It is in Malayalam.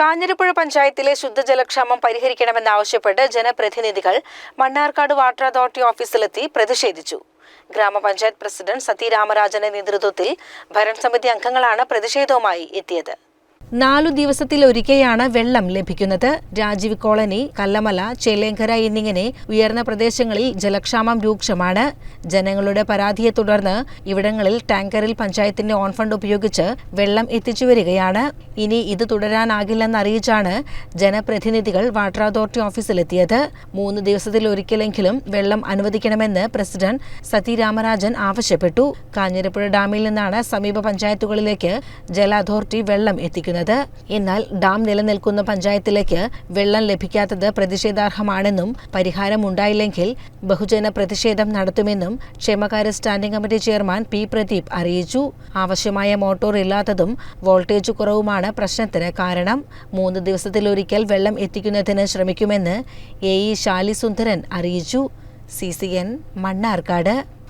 കാഞ്ഞിരപ്പുഴ പഞ്ചായത്തിലെ ശുദ്ധജലക്ഷാമം പരിഹരിക്കണമെന്നാവശ്യപ്പെട്ട് ജനപ്രതിനിധികൾ മണ്ണാർക്കാട് വാട്ടർ അതോറിറ്റി ഓഫീസിലെത്തി പ്രതിഷേധിച്ചു. ഗ്രാമപഞ്ചായത്ത് പ്രസിഡന്റ് സതി രാമരാജന്റെ നേതൃത്വത്തിൽ ഭരണസമിതി അംഗങ്ങളാണ് പ്രതിഷേധവുമായി എത്തിയത്. നാലു ദിവസത്തിലൊരിക്കെയാണ് വെള്ളം ലഭിക്കുന്നത്. രാജീവ് കോളനി കല്ലമല ചേലേങ്കര എന്നിങ്ങനെ ഉയർന്ന പ്രദേശങ്ങളിൽ ജലക്ഷാമം രൂക്ഷമാണ്. ജനങ്ങളുടെ പരാതിയെ തുടർന്ന് ഇവിടങ്ങളിൽ ടാങ്കറിൽ പഞ്ചായത്തിന്റെ ഓൺ ഫണ്ട് ഉപയോഗിച്ച് വെള്ളം എത്തിച്ചു വരികയാണ്. ഇനി ഇത് തുടരാനാകില്ലെന്ന് അറിയിച്ചാണ് ജനപ്രതിനിധികൾ വാട്ടർ അതോറിറ്റി ഓഫീസിലെത്തിയത്. മൂന്ന് ദിവസത്തിലൊരിക്കലെങ്കിലും വെള്ളം അനുവദിക്കണമെന്ന് പ്രസിഡന്റ് സതി രാമരാജൻ ആവശ്യപ്പെട്ടു. കാഞ്ഞിരപ്പുഴ ഡാമിൽ നിന്നാണ് സമീപ പഞ്ചായത്തുകളിലേക്ക് ജല അതോറിറ്റി വെള്ളം എത്തിക്കുന്നത്. എന്നാൽ ഡാം നിലനിൽക്കുന്ന പഞ്ചായത്തിലേക്ക് വെള്ളം ലഭിക്കാത്തത് പ്രതിഷേധാർഹമാണെന്നും പരിഹാരം ഉണ്ടായില്ലെങ്കിൽ ബഹുജന പ്രതിഷേധം നടത്തുമെന്നും ക്ഷേമകാര്യ standing committee chairman P Pradeep അറിയിച്ചു. ആവശ്യമായ മോട്ടോർ ഇല്ലാത്തതും വോൾട്ടേജ് കുറവുമാണ് പ്രശ്നത്തിന് കാരണം. മൂന്ന് ദിവസത്തിലൊരിക്കൽ വെള്ളം എത്തിക്കുന്നതിന് ശ്രമിക്കുമെന്ന് എ ഇ ശാലിസുന്ദരൻ അറിയിച്ചു. C C N Mannarkkad.